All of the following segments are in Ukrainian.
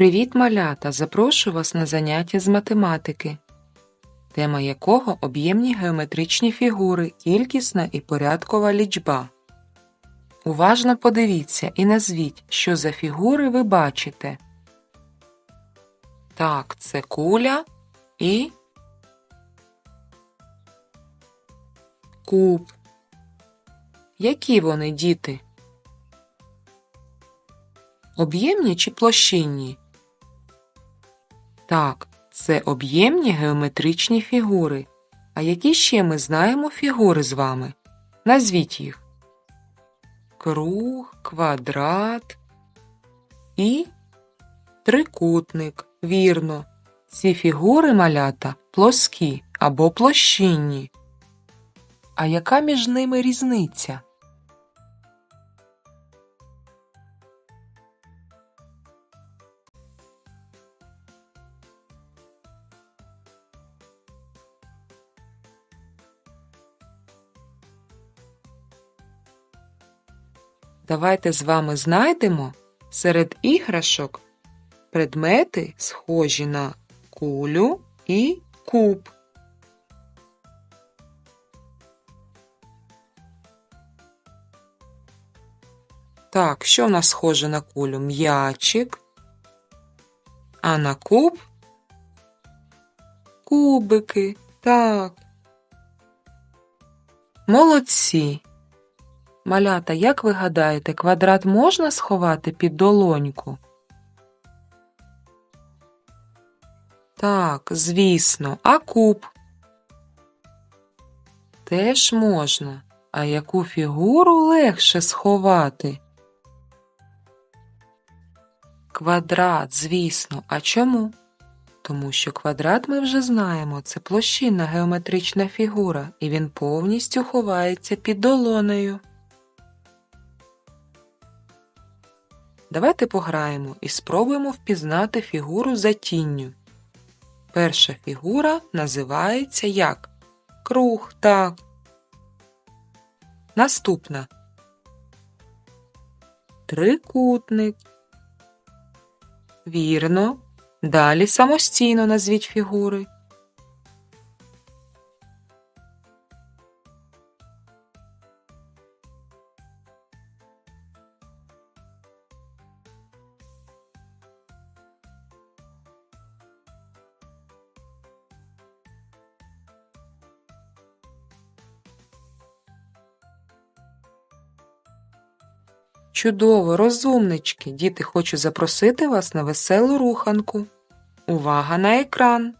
Привіт, малята! Запрошую вас на заняття з математики, тема якого об'ємні геометричні фігури, кількісна і порядкова лічба. Уважно подивіться і назвіть, що за фігури ви бачите. Так, це куля і куб. Які вони, діти? Об'ємні чи площинні? Так, це об'ємні геометричні фігури. А які ще ми знаємо фігури з вами? Назвіть їх. Круг, квадрат і трикутник. Вірно. Ці фігури малята плоскі або площинні. А яка між ними різниця? Давайте з вами знайдемо серед іграшок предмети, схожі на кулю і куб. Так, що в нас схоже на кулю? М'ячик, а на куб кубики. Так. Молодці. Малята, як ви гадаєте, квадрат можна сховати під долоньку? Так, звісно, а куб? Теж можна. А яку фігуру легше сховати? Квадрат, звісно. А чому? Тому що квадрат ми вже знаємо, це площинна геометрична фігура, і він повністю ховається під долонею. Давайте пограємо і спробуємо впізнати фігуру за тінню. Перша фігура називається як? Круг, так. Наступна. Трикутник. Вірно. Далі самостійно назвіть фігури. Чудово, розумнички! Діти, хочу запросити вас на веселу руханку. Увага на екран!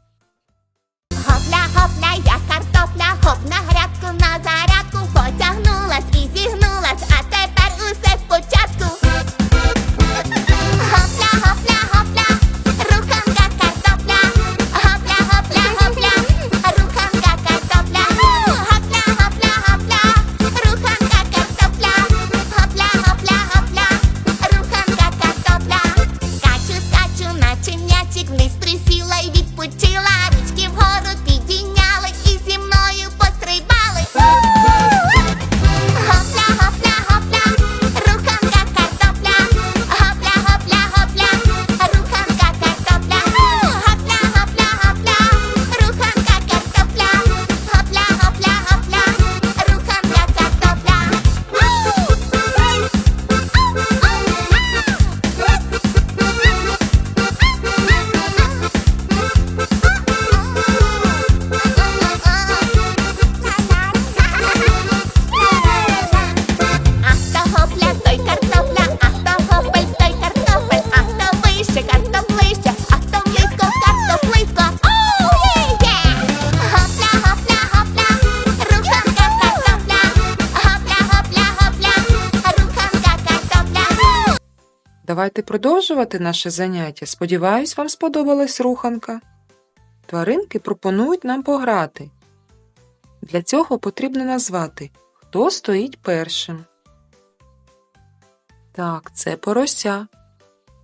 Давайте продовжувати наше заняття. Сподіваюсь, вам сподобалась руханка. Тваринки пропонують нам пограти. Для цього потрібно назвати, хто стоїть першим. Так, це порося.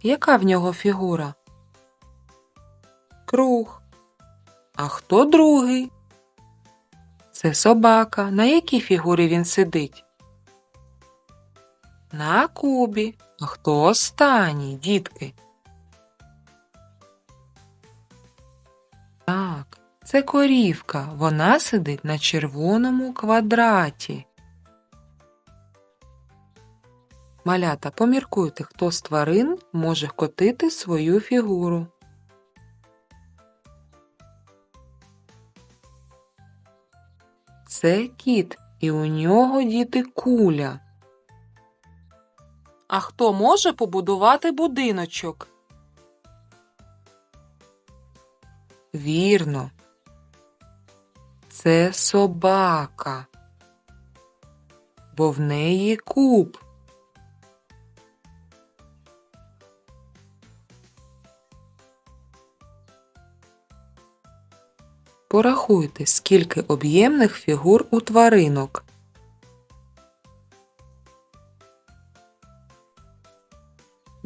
Яка в нього фігура? Круг. А хто другий? Це собака. На якій фігурі він сидить? на кубі. Хто останній, дітки? Так, це корівка. Вона сидить на червоному квадраті. Малята, поміркуйте, хто з тварин може котити свою фігуру. Це кіт, і у нього діти куля. А хто може побудувати будиночок? Вірно. Це собака, бо в неї куб. Порахуйте, скільки об'ємних фігур у тваринок.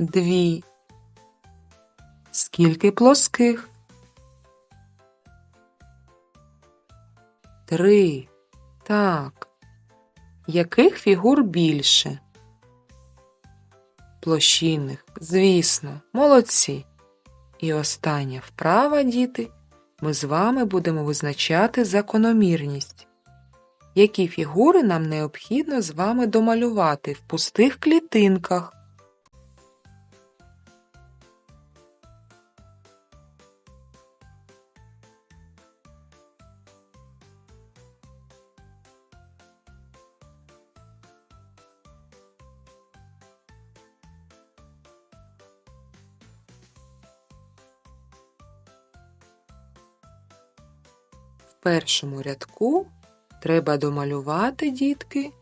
Дві. Скільки плоских? Три. Так. Яких фігур більше? Площинних, звісно, молодці. І остання вправа, діти, ми з вами будемо визначати закономірність. Які фігури нам необхідно з вами домалювати в пустих клітинках? Першому рядку треба домалювати, дітки,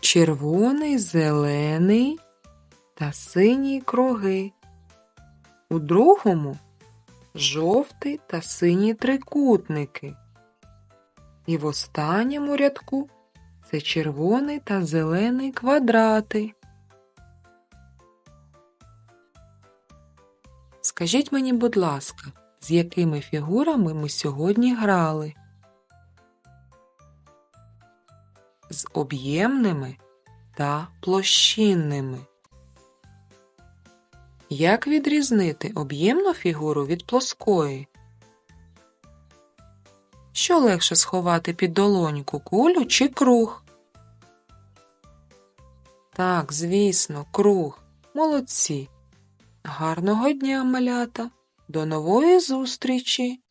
червоний, зелений та синій круги. У другому жовтий та синій трикутники. І в останньому рядку це червоний та зелений квадрати. Скажіть мені, будь ласка, з якими фігурами ми сьогодні грали? З об'ємними та площинними. Як відрізнити об'ємну фігуру від плоскої? Що легше сховати під долоньку кулю чи круг? Так, звісно, круг. Молодці. Гарного дня, малята. До нової зустрічі!